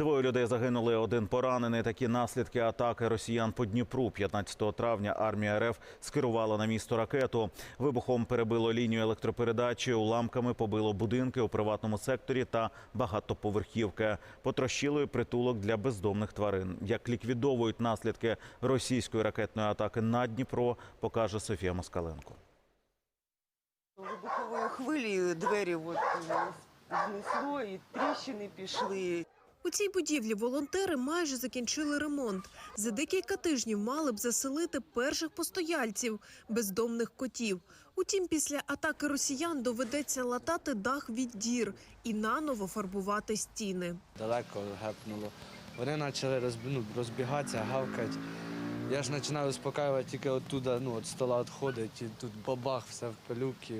Двоє людей загинули, один поранений. Такі наслідки атаки росіян по Дніпру. 15 травня армія РФ скерувала на місто ракету. Вибухом перебило лінію електропередачі, уламками побило будинки у приватному секторі та багатоповерхівки. Потрощило й притулок для бездомних тварин. Як ліквідовують наслідки російської ракетної атаки на Дніпро, покаже Софія Москаленко. Вибуховою хвилею двері от, е, знесло і тріщини пішли. У цій будівлі волонтери майже закінчили ремонт. За декілька тижнів мали б заселити перших постояльців бездомних котів. Утім, після атаки росіян доведеться латати дах від дір і наново фарбувати стіни. далеко гепнуло. Вони почали розб... ну, розбігатися, гавкати. Я ж починаю успокаювати тільки оттуда, ну, від стола відходить, і тут бабах, все в пилюки,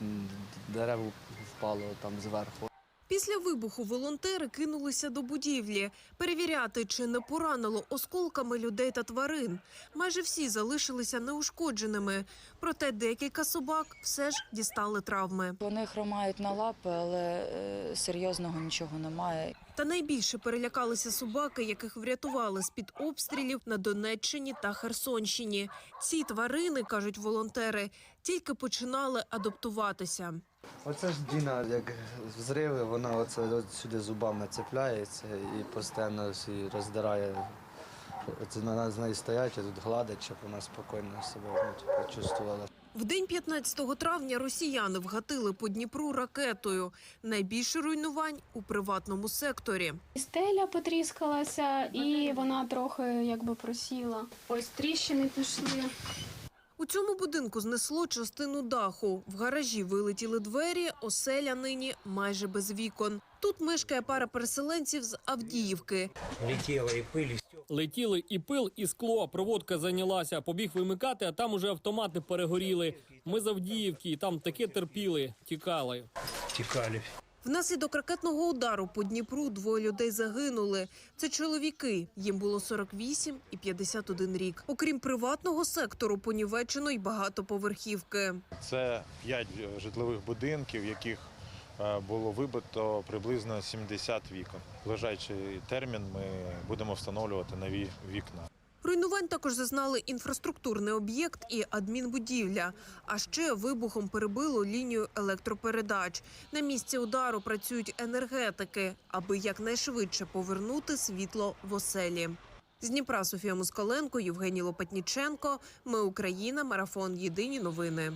в- дерево впало там зверху. Після вибуху волонтери кинулися до будівлі перевіряти, чи не поранило осколками людей та тварин. Майже всі залишилися неушкодженими. Проте декілька собак все ж дістали травми. Вони хромають на лапи, але е, серйозного нічого немає. Та найбільше перелякалися собаки, яких врятували з під обстрілів на Донеччині та Херсонщині. Ці тварини, кажуть волонтери, тільки починали адаптуватися. Оце ж Діна, як взриви, вона оце от сюди зубами цепляється і постійно всі роздирає. Оце на з нею стоять, і тут гладить, щоб вона спокійно себе ну, типу, чувствувала. В день 15 травня росіяни вгатили по Дніпру ракетою. Найбільше руйнувань у приватному секторі. Стеля потріскалася, і вона трохи якби просіла. Ось тріщини пішли. У цьому будинку знесло частину даху. В гаражі вилетіли двері, оселя нині майже без вікон. Тут мешкає пара переселенців з Авдіївки. летела и пыль, и. Летіли і пил, і скло. Проводка зайнялася. Побіг вимикати, а там уже автомати перегоріли. Ми з Авдіївки, і там таке терпіли, тікали. Текали. Внаслідок ракетного удару по Дніпру двоє людей загинули. Це чоловіки. Їм було 48 і 51 рік. Окрім приватного сектору, понівечено й багатоповерхівки. Це п'ять е, житлових будинків, яких е, було вибито приблизно 70 вікон. В ближайший термін ми будемо встановлювати нові вікна. Руйнувань також зазнали інфраструктурний об'єкт і адмінбудівля. А ще вибухом перебило лінію електропередач. На місці удару працюють енергетики, аби якнайшвидше повернути світло в оселі. З Дніпра Софія Москаленко, Євгеній Лопатніченко. Ми Україна. Марафон. Єдині новини.